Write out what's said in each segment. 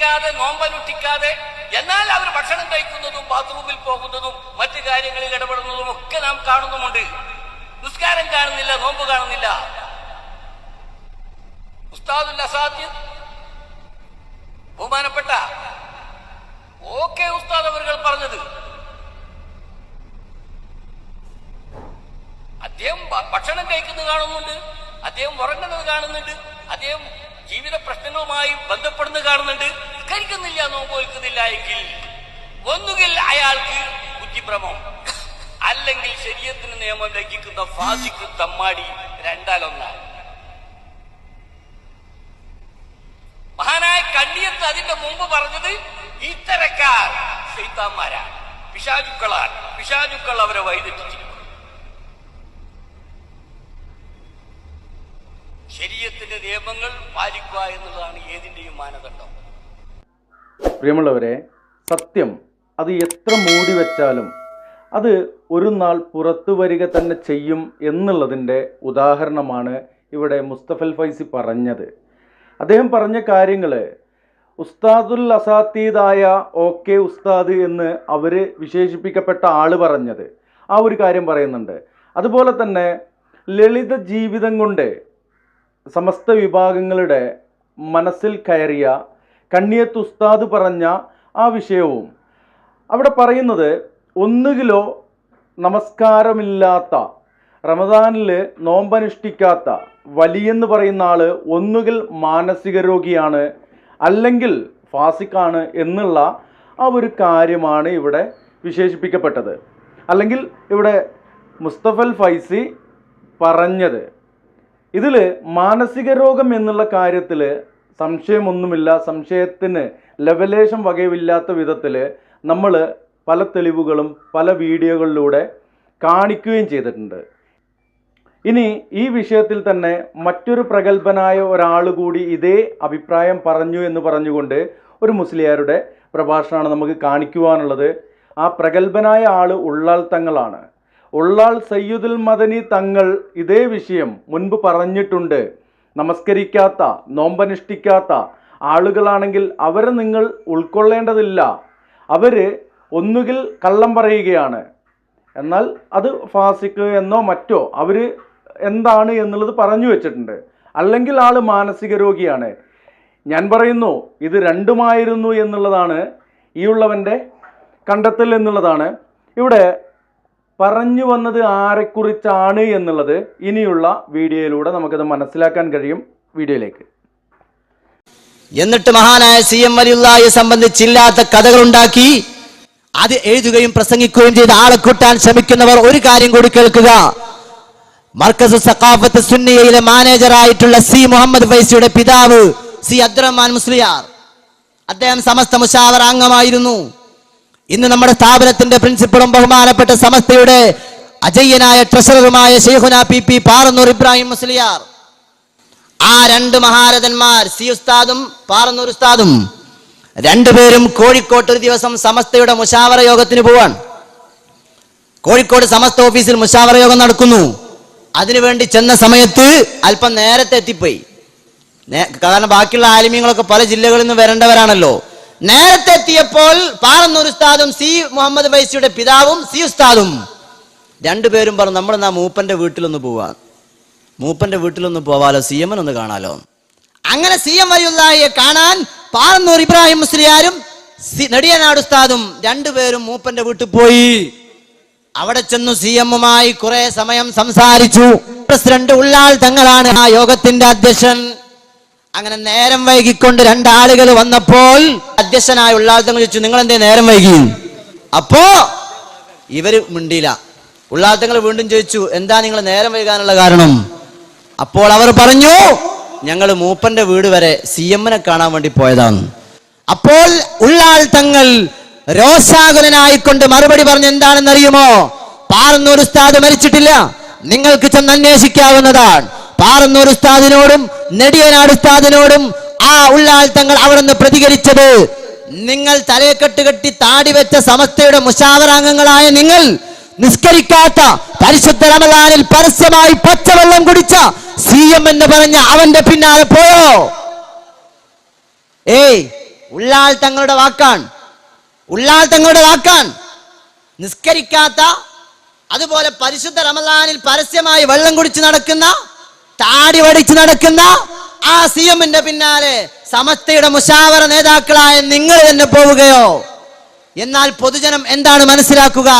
നിസ്കരിക്കാതെ നോമ്പനുഷ്ഠിക്കാതെ എന്നാൽ അവർ ഭക്ഷണം കഴിക്കുന്നതും ബാത്റൂമിൽ പോകുന്നതും മറ്റു കാര്യങ്ങളിൽ ഇടപെടുന്നതും ഒക്കെ നാം കാണുന്നുമുണ്ട്. നിസ്കാരം കാണുന്നില്ല നോമ്പ് കാണുന്നില്ല. ഉസ്താദുൽ അസാദ്യ ബഹുമാനപ്പെട്ട ഓക്കെ ഉസ്താദ് അവർ പറഞ്ഞത് അദ്ദേഹം ഭക്ഷണം കഴിക്കുന്നത് കാണുന്നുണ്ട് അദ്ദേഹം ഉറങ്ങുന്നത് കാണുന്നുണ്ട് അദ്ദേഹം ജീവിത പ്രശ്നങ്ങളുമായി ബന്ധപ്പെടുന്നത് കാണുന്നുണ്ട്. കഴിക്കുന്നില്ല നോമ്പ് വയ്ക്കുന്നില്ല എങ്കിൽ ഒന്നുകിൽ അയാൾക്ക് ബുദ്ധിഭ്രമം അല്ലെങ്കിൽ ശരീരത്തിന് നിയമം ലംഘിക്കുന്ന ഫാസിക്ക് തമ്മാടി രണ്ടാലൊന്നാണ്. മഹാനായ കണ്ണിയത്ത് അതിന്റെ മുമ്പ് പറഞ്ഞത് ഇത്തരക്കാർ ശൈത്താന്മാരാണ്. പിശാചുക്കളാണ്. പിശാചുക്കൾ അവരെ വഴിതെറ്റിച്ചിരിക്കുന്നു. ശരീരത്തിന്റെ നിയമങ്ങൾ പാലിക്കുക എന്നുള്ളതാണ് ഏതിന്റെയും മാനദണ്ഡം. പ്രിയമുള്ളവരെ സത്യം അത് എത്ര മൂടി വെച്ചാലും അത് ഒരു നാൾ പുറത്തു വരിക തന്നെ ചെയ്യും എന്നുള്ളതിന്റെ ഉദാഹരണമാണ് ഇവിടെ മുസ്തഫൽ ഫൈസി പറഞ്ഞത്. അദ്ദേഹം പറഞ്ഞ കാര്യങ്ങൾ ഉസ്താദുൽ അസാത്തീദായ ഓക്കെ ഉസ്താദ് എന്ന് അവർ വിശേഷിപ്പിക്കപ്പെട്ട ആൾ പറഞ്ഞത്. ആ ഒരു കാര്യം പറയുന്നുണ്ട്. അതുപോലെ തന്നെ ലളിത ജീവിതം കൊണ്ട് സമസ്ത വിഭാഗങ്ങളുടെ മനസ്സിൽ കയറിയ കണ്ണിയത്ത് ഉസ്താദ് പറഞ്ഞ ആ വിഷയവും. അവിടെ പറയുന്നത് ഒന്നുകിലോ നമസ്കാരമില്ലാത്ത റമദാനിൽ നോമ്പനുഷ്ഠിക്കാത്ത വലിയെന്ന് പറയുന്ന ആൾ ഒന്നുകിൽ മാനസിക രോഗിയാണ് അല്ലെങ്കിൽ ഫാസിക്കാണ് എന്നുള്ള ആ ഒരു കാര്യമാണ് ഇവിടെ വിശേഷിപ്പിക്കപ്പെട്ടത്. അല്ലെങ്കിൽ ഇവിടെ മുസ്തഫൽ ഫൈസി പറഞ്ഞത്. ഇതിൽ മാനസിക രോഗം എന്നുള്ള കാര്യത്തിൽ സംശയമൊന്നുമില്ല. സംശയത്തിന് ലെവലേഷൻ വകയില്ലാത്ത വിധത്തിൽ നമ്മൾ പല തെളിവുകളും പല വീഡിയോകളിലൂടെ കാണിക്കുകയും ചെയ്തിട്ടുണ്ട്. ഇനി ഈ വിഷയത്തിൽ തന്നെ മറ്റൊരു പ്രഗത്ഭനായ ഒരാൾ കൂടി ഇതേ അഭിപ്രായം പറഞ്ഞു എന്ന് പറഞ്ഞുകൊണ്ട് ഒരു മുസ്ലിയാരുടെ പ്രഭാഷണമാണ് നമുക്ക് കാണിക്കുവാനുള്ളത്. ആ പ്രഗത്ഭനായ ആൾ ഉള്ളാൾ തങ്ങളാണ്. ഉള്ളാൾ സയ്യുദുൽ മദനി തങ്ങൾ ഇതേ വിഷയം മുൻപ് പറഞ്ഞിട്ടുണ്ട്. നമസ്കരിക്കാത്ത നോമ്പനുഷ്ഠിക്കാത്ത ആളുകളാണെങ്കിൽ അവരെ നിങ്ങൾ ഉൾക്കൊള്ളേണ്ടതില്ല. അവർ ഒന്നുകിൽ കള്ളം പറയുകയാണ്. എന്നാൽ അത് ഫാസിക്ക് എന്നോ മറ്റോ അവർ എന്താണ് എന്നുള്ളത് പറഞ്ഞു വെച്ചിട്ടുണ്ട്. അല്ലെങ്കിൽ ആൾ മാനസിക രോഗിയാണ്. ഞാൻ പറയുന്നു ഇത് രണ്ടുമായിരുന്നു എന്നുള്ളതാണ് ഈ ഉള്ളവന്റെ കണ്ടെത്തൽ എന്നുള്ളതാണ്. ഇവിടെ പറഞ്ഞു വന്നത് ആരെക്കുറിച്ചാണ് എന്നുള്ളത് ഇനിയുള്ള വീഡിയോയിലൂടെ നമുക്കത് മനസ്സിലാക്കാൻ കഴിയും വീഡിയോയിലേക്ക്. എന്നിട്ട് മഹാനായ സി എം വലിയുള്ളയെ സംബന്ധിച്ചില്ലാത്ത കഥകൾ ഉണ്ടാക്കി അത് എഴുതുകയും പ്രസംഗിക്കുകയും ചെയ്ത് ആളെ കൂട്ടാൻ ശ്രമിക്കുന്നവർ ഒരു കാര്യം കൂടി കേൾക്കുക. മർക്കസ് സഖാഫത്ത് സുന്നിയയിലെ മാനേജറായിട്ടുള്ള സി മുഹമ്മദ് ഫൈസിയുടെ പിതാവ് സി അബ്ദുറഹ്മാൻ മുസ്ലിയാർ. അദ്ദേഹം സമസ്ത മുഷാവർ അംഗമായിരുന്നു ഇന്ന് നമ്മുടെ സ്ഥാപനത്തിന്റെ പ്രിൻസിപ്പളും ബഹുമാനപ്പെട്ട സമസ്തയുടെ അജയ്യനായ ട്രഷററുമായ ഷെയ്ഖുന പി പി പാറന്നൂർ ഇബ്രാഹിം മുസ്ലിയാർ ആ രണ്ട് മഹാരഥന്മാർ സി ഉസ്താദും പാറന്നൂർ ഉസ്താദും രണ്ടുപേരും കോഴിക്കോട്ട് ഒരു ദിവസം സമസ്തയുടെ മുഷാവറ യോഗത്തിന് പോവാൻ കോഴിക്കോട് സമസ്ത ഓഫീസിൽ മുഷാവറ യോഗം നടക്കുന്നു. അതിനുവേണ്ടി ചെന്ന സമയത്ത് അല്പം നേരത്തെ എത്തിപ്പോയി. കാരണം ബാക്കിയുള്ള ആലിമ്യങ്ങളൊക്കെ പല ജില്ലകളിൽ നിന്ന് വരേണ്ടവരാണല്ലോ. നേരത്തെ എത്തിയപ്പോൾ പാറന്നൂർ ഉസ്താദും സി മുഹമ്മദ് ഫൈസിയുടെ പിതാവും സി ഉസ്താദും. രണ്ടുപേരും പറഞ്ഞു നമ്മൾ നാ മൂപ്പന്റെ വീട്ടിലൊന്ന് പോവാ. മൂപ്പന്റെ വീട്ടിലൊന്ന് പോവാലോ സി എമ്മൻ ഒന്ന് കാണാലോ. അങ്ങനെ സി എം വഴിയുള്ളയെ കാണാൻ പാറന്നൂർ ഇബ്രാഹിം മുസ്ലിയാരും നെടിയനാട് ഉസ്താദും രണ്ടുപേരും മൂപ്പന്റെ വീട്ടിൽ പോയി. അവിടെ ചെന്നു സി എമ്മുമായി കുറെ സമയം സംസാരിച്ചു. പ്രസിഡന്റ് ഉള്ളാൾ തങ്ങളാണ് ആ യോഗത്തിന്റെ അധ്യക്ഷൻ. അങ്ങനെ നേരം വൈകിക്കൊണ്ട് രണ്ടാളുകൾ വന്നപ്പോൾ അധ്യക്ഷനായ ഉള്ളാൾ തങ്ങൾ ചോദിച്ചു നിങ്ങൾ എന്തേ നേരം വൈകി? അപ്പോ ഇവർ മിണ്ടിയില്ല. ഉള്ളാൾ തങ്ങൾ വീണ്ടും ചോദിച്ചു എന്താ നിങ്ങൾ നേരം വൈകാനുള്ള കാരണം? അപ്പോൾ അവർ പറഞ്ഞു ഞങ്ങൾ മൂപ്പന്റെ വീട് വരെ സി എമ്മിനെ കാണാൻ വേണ്ടി പോയതാണ്. അപ്പോൾ ഉള്ളാൾ തങ്ങൾ രോഷാകുലനായിക്കൊണ്ട് മറുപടി പറഞ്ഞ് എന്താണെന്ന് അറിയുമോ പാറന്നൂർ ഉസ്താദ് മരിച്ചിട്ടില്ല. നിങ്ങൾക്ക് ചെന്ന് അന്വേഷിക്കാവുന്നതാണ്. പാറന്നൂർ ഉസ്താദിനോടും നെടിയനാട് ഉസ്താദിനോടും ആ ഉള്ളാൽ തങ്ങൾ അവിടെ നിന്ന് പ്രതികരിച്ചത്. നിങ്ങൾ തലയെക്കെട്ട് കെട്ടി താടി വെച്ച സമസ്തയുടെ മുഷാവരാംഗങ്ങളായ നിങ്ങൾ നിസ്കരിക്കാത്ത പരിശുദ്ധ റമദാനിൽ പരസ്യമായി പച്ചവെള്ളം കുടിച്ച സി എം എന്ന് പറഞ്ഞ അവന്റെ പിന്നാലെ പോയോ? ഏയ് ഉള്ളാൽ തങ്ങളുടെ വാക്കാണ്. ഉള്ളാൽ തങ്ങളുടെ വാക്കാണ്. നിസ്കരിക്കാത്ത അതുപോലെ പരിശുദ്ധ റമദാനിൽ പരസ്യമായി വെള്ളം കുടിച്ച് നടക്കുന്ന താടി വടിച്ച് നടക്കുന്ന ആ സി എമ്മിന്റെ പിന്നാലെ സമസ്തയുടെ മുഷാവറ നേതാക്കളായ നിങ്ങൾ തന്നെ പോവുകയോ? എന്നാൽ പൊതുജനം എന്താണ് മനസ്സിലാക്കുക?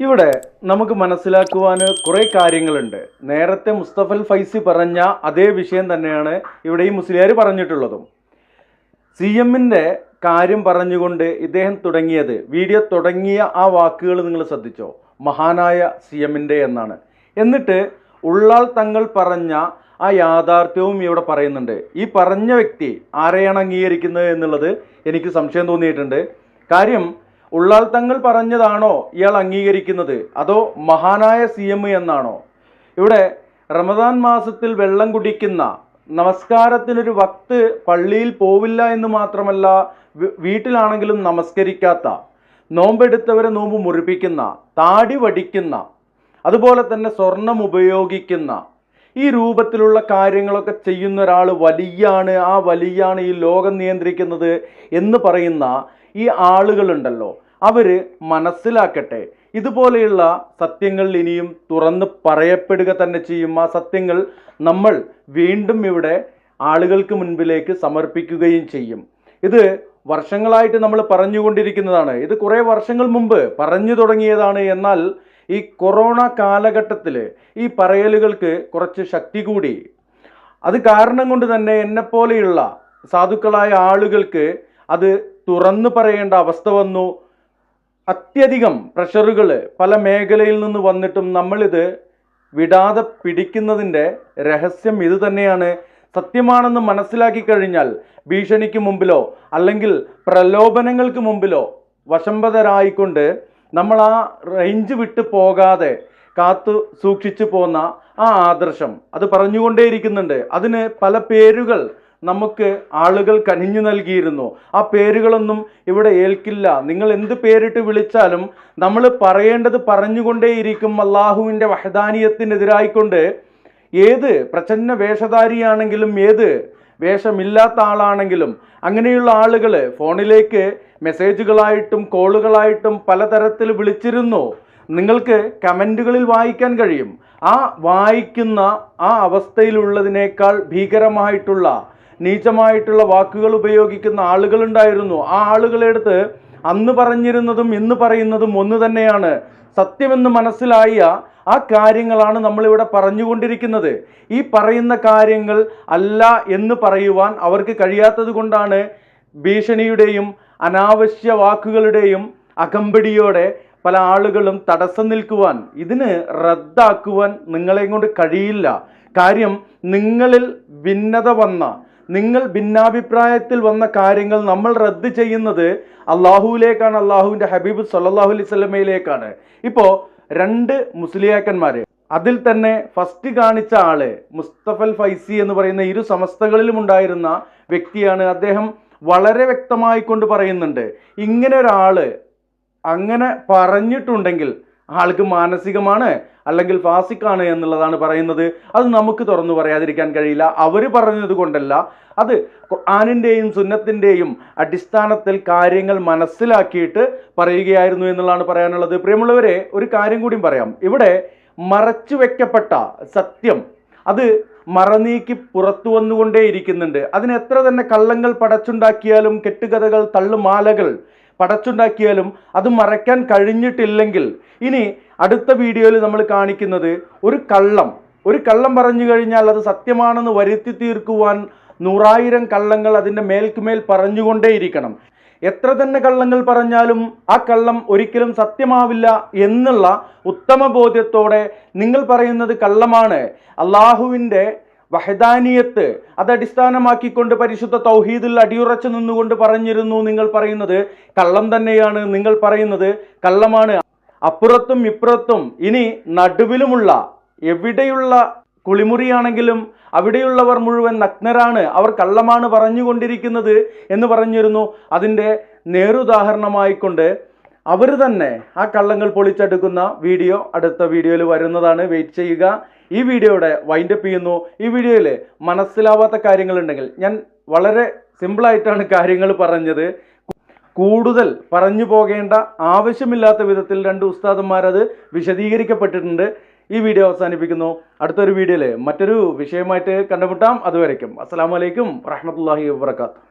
ഇവിടെ നമുക്ക് മനസ്സിലാക്കുവാൻ കുറേ കാര്യങ്ങളുണ്ട്. നേരത്തെ മുസ്തഫൽ ഫൈസി പറഞ്ഞ അതേ വിഷയം തന്നെയാണ് ഇവിടെ ഈ മുസ്ലിയാർ പറഞ്ഞിട്ടുള്ളതും. സി എമ്മിന്റെ കാര്യം പറഞ്ഞുകൊണ്ട് ഇദ്ദേഹം തുടങ്ങിയത് വീഡിയോ തുടങ്ങിയ ആ വാക്കുകൾ നിങ്ങൾ ശ്രദ്ധിച്ചോ? മഹാനായ സി എമ്മിന്റെ എന്നാണ്. എന്നിട്ട് ഉള്ളാൾ തങ്ങൾ പറഞ്ഞ ആ യാഥാർത്ഥ്യവും ഇവിടെ പറയുന്നുണ്ട്. ഈ പറഞ്ഞ വ്യക്തി ആരെയാണ് അംഗീകരിക്കുന്നത് എന്നുള്ളത് എനിക്ക് സംശയം തോന്നിയിട്ടുണ്ട്. കാര്യം ഉള്ളാൾ തങ്ങൾ പറഞ്ഞതാണോ ഇയാൾ അംഗീകരിക്കുന്നത്? അതോ മഹാനായ സി എം എന്നാണോ? ഇവിടെ റമദാൻ മാസത്തിൽ വെള്ളം കുടിക്കുന്ന നമസ്കാരത്തിനൊരു വക്ത് പള്ളിയിൽ പോവില്ല എന്ന് മാത്രമല്ല വീട്ടിലാണെങ്കിലും നമസ്കരിക്കാത്ത നോമ്പെടുത്തവരെ നോമ്പ് മുറിപ്പിക്കുന്ന താടി വടിക്കുന്ന അതുപോലെ തന്നെ സ്വർണം ഉപയോഗിക്കുന്ന ഈ രൂപത്തിലുള്ള കാര്യങ്ങളൊക്കെ ചെയ്യുന്ന ഒരാൾ വലിയാണ് ആ വലിയാണ് ഈ ലോകം നിയന്ത്രിക്കുന്നത് എന്ന് പറയുന്ന ഈ ആളുകളുണ്ടല്ലോ. അവർ മനസ്സിലാക്കട്ടെ ഇതുപോലെയുള്ള സത്യങ്ങൾ ഇനിയും തുറന്ന് പറയപ്പെടുക തന്നെ ചെയ്യും. ആ സത്യങ്ങൾ നമ്മൾ വീണ്ടും ഇവിടെ ആളുകൾക്ക് മുൻപിലേക്ക് സമർപ്പിക്കുകയും ചെയ്യും. ഇത് വർഷങ്ങളായിട്ട് നമ്മൾ പറഞ്ഞുകൊണ്ടിരിക്കുന്നതാണ്. ഇത് കുറേ വർഷങ്ങൾ മുമ്പ് പറഞ്ഞു തുടങ്ങിയതാണ്. എന്നാൽ ഈ കൊറോണ കാലഘട്ടത്തിൽ ഈ പറയലുകൾക്ക് കുറച്ച് ശക്തി കൂടി. അത് കാരണം കൊണ്ട് തന്നെ എന്നെപ്പോലെയുള്ള സാധുക്കളായ ആളുകൾക്ക് അത് തുറന്നു പറയേണ്ട അവസ്ഥ വന്നു. അത്യധികം പ്രഷറുകൾ പല മേഖലയിൽ നിന്ന് വന്നിട്ടും നമ്മളിത് വിടാതെ പിടിക്കുന്നതിന്റെ രഹസ്യം ഇത് തന്നെയാണ്. സത്യമാണെന്ന് മനസ്സിലാക്കി കഴിഞ്ഞാൽ ഭീഷണിക്ക് മുമ്പിലോ അല്ലെങ്കിൽ പ്രലോഭനങ്ങൾക്ക് മുമ്പിലോ വശംബതരായിക്കൊണ്ട് നമ്മൾ ആ റേഞ്ച് വിട്ട് പോകാതെ കാത്തു സൂക്ഷിച്ചു പോന്ന ആ ആദർശം അത് പറഞ്ഞുകൊണ്ടേയിരിക്കുന്നുണ്ട്. അതിന് പല പേരുകൾ നമുക്ക് ആളുകൾ കനിഞ്ഞു നൽകിയിരുന്നു. ആ പേരുകളൊന്നും ഇവിടെ ഏൽക്കില്ല. നിങ്ങൾ എന്ത് പേരിട്ട് വിളിച്ചാലും നമ്മൾ പറയേണ്ടത് പറഞ്ഞുകൊണ്ടേയിരിക്കും അള്ളാഹുവിന്റെ വഹദാനീയത്തിനെതിരായിക്കൊണ്ട്. ഏത് പ്രച്ഛന്ന വേഷധാരിയാണെങ്കിലും ഏത് വേഷമില്ലാത്ത ആളാണെങ്കിലും അങ്ങനെയുള്ള ആളുകൾ ഫോണിലേക്ക് മെസ്സേജുകളായിട്ടും കോളുകളായിട്ടും പലതരത്തിൽ വിളിച്ചിരുന്നു. നിങ്ങൾക്ക് കമന്റുകളിൽ വായിക്കാൻ കഴിയും. ആ വായിക്കുന്ന ആ അവസ്ഥയിലുള്ളതിനേക്കാൾ ഭീകരമായിട്ടുള്ള നീചമായിട്ടുള്ള വാക്കുകൾ ഉപയോഗിക്കുന്ന ആളുകളുണ്ടായിരുന്നു. ആ ആളുകളെടുത്ത് അന്ന് പറഞ്ഞിരുന്നതും ഇന്ന് പറയുന്നതും ഒന്ന് തന്നെയാണ്. സത്യമെന്ന് മനസ്സിലായ ആ കാര്യങ്ങളാണ് നമ്മളിവിടെ പറഞ്ഞുകൊണ്ടിരിക്കുന്നത്. ഈ പറയുന്ന കാര്യങ്ങൾ അല്ല എന്ന് പറയുവാൻ അവർക്ക് കഴിയാത്തത് കൊണ്ടാണ് ഭീഷണിയുടെയും അനാവശ്യ വാക്കുകളുടെയും അകമ്പടിയോടെ പല ആളുകളും തടസ്സം നിൽക്കുവാൻ ഇതിന് റദ്ദാക്കുവാൻ നിങ്ങളെ കൊണ്ട് കഴിയില്ല. കാര്യം നിങ്ങളിൽ ഭിന്നത വന്ന നിങ്ങൾ ഭിന്നാഭിപ്രായത്തിൽ വന്ന കാര്യങ്ങൾ നമ്മൾ റദ്ദ് ചെയ്യുന്നത് അള്ളാഹുവിലേക്കാണ് അള്ളാഹുവിന്റെ ഹബീബ് സല്ലാഹു അലൈഹി സ്വലമയിലേക്കാണ് ഇപ്പോൾ രണ്ട് മുസ്ലിയാക്കന്മാർ അതിൽ തന്നെ ഫസ്റ്റ് കാണിച്ച ആൾ മുസ്തഫൽ ഫൈസി എന്ന് പറയുന്ന ഇരു സമസ്തകളിലും ഉണ്ടായിരുന്ന വ്യക്തിയാണ്. അദ്ദേഹം വളരെ വ്യക്തമായി കൊണ്ട് പറയുന്നുണ്ട്. ഇങ്ങനെ ഒരാൾ അങ്ങനെ പറഞ്ഞിട്ടുണ്ടെങ്കിൽ ആൾക്ക് മാനസികമാണ് അല്ലെങ്കിൽ ഫാസിക്കാണ് എന്നുള്ളതാണ് പറയുന്നത്. അത് നമുക്ക് തുറന്നു പറയാതിരിക്കാൻ കഴിയില്ല. അവർ പറഞ്ഞത് കൊണ്ടല്ല. അത് ഖുർആാനിന്റെയും സുന്നത്തിന്റെയും അടിസ്ഥാനത്തിൽ കാര്യങ്ങൾ മനസ്സിലാക്കിയിട്ട് പറയുകയായിരുന്നു എന്നുള്ളതാണ് പറയാനുള്ളത്. പ്രിയമുള്ളവരെ ഒരു കാര്യം കൂടിയും പറയാം. ഇവിടെ മറച്ചു വെക്കപ്പെട്ട സത്യം അത് മറനീക്കി പുറത്തു വന്നുകൊണ്ടേയിരിക്കുന്നുണ്ട്. അതിന് എത്ര തന്നെ കള്ളങ്ങൾ പടച്ചുണ്ടാക്കിയാലും കെട്ടുകഥകൾ തള്ളുമാലകൾ പടച്ചുണ്ടാക്കിയാലും അത് മറയ്ക്കാൻ കഴിഞ്ഞിട്ടില്ലെങ്കിൽ. ഇനി അടുത്ത വീഡിയോയിൽ നമ്മൾ കാണിക്കുന്നത് ഒരു കള്ളം. ഒരു കള്ളം പറഞ്ഞു കഴിഞ്ഞാൽ അത് സത്യമാണെന്ന് വരുത്തി തീർക്കുവാൻ നൂറായിരം കള്ളങ്ങൾ അതിന്റെ മേൽക്കുമേൽ പറഞ്ഞുകൊണ്ടേയിരിക്കണം. എത്ര തന്നെ കള്ളങ്ങൾ പറഞ്ഞാലും ആ കള്ളം ഒരിക്കലും സത്യമാവില്ല എന്നുള്ള ഉത്തമ ബോധ്യത്തോടെ നിങ്ങൾ പറയുന്നത് കള്ളമാണ്. അള്ളാഹുവിന്റെ വഹദാനിയത്ത് അതടിസ്ഥാനമാക്കിക്കൊണ്ട് പരിശുദ്ധ തൗഹീദിൽ അടിയുറച്ചു നിന്നുകൊണ്ട് പറഞ്ഞിരുന്നു നിങ്ങൾ പറയുന്നത്. കള്ളം തന്നെയാണ് നിങ്ങൾ പറയുന്നത്. കള്ളമാണ്. അപ്പുറത്തും ഇപ്പുറത്തും ഇനി നടുവിലുമുള്ള എവിടെയുള്ള കുളിമുറിയാണെങ്കിലും അവിടെയുള്ളവർ മുഴുവൻ നഗ്നരാണ്. അവർ കള്ളമാണ് പറഞ്ഞുകൊണ്ടിരിക്കുന്നത് എന്ന് പറഞ്ഞിരുന്നു. അതിന്റെ നേരുദാഹരണമായിക്കൊണ്ട് അവർ തന്നെ ആ കള്ളങ്ങൾ പൊളിച്ചെടുക്കുന്ന വീഡിയോ അടുത്ത വീഡിയോയിൽ വരുന്നതാണ്. വെയിറ്റ് ചെയ്യുക. ഈ വീഡിയോയുടെ വൈൻഡപ്പ് ചെയ്യുന്നു. ഈ വീഡിയോയിൽ മനസ്സിലാവാത്ത കാര്യങ്ങളുണ്ടെങ്കിൽ ഞാൻ വളരെ സിമ്പിളായിട്ടാണ് കാര്യങ്ങൾ പറഞ്ഞത്. കൂടുതൽ പറഞ്ഞു പോകേണ്ട ആവശ്യമില്ലാത്ത വിധത്തിൽ രണ്ട് ഉസ്താദന്മാരത് വിശദീകരിക്കപ്പെട്ടിട്ടുണ്ട്. ഈ വീഡിയോ അവസാനിപ്പിക്കുന്നു. അടുത്തൊരു വീഡിയോയിൽ മറ്റൊരു വിഷയമായിട്ട് കണ്ടുമുട്ടാം. അതുവരയ്ക്കും അസ്സാം വലൈക്കും വറഹമത്തല്ലാഹി വാബർക്കാത്തു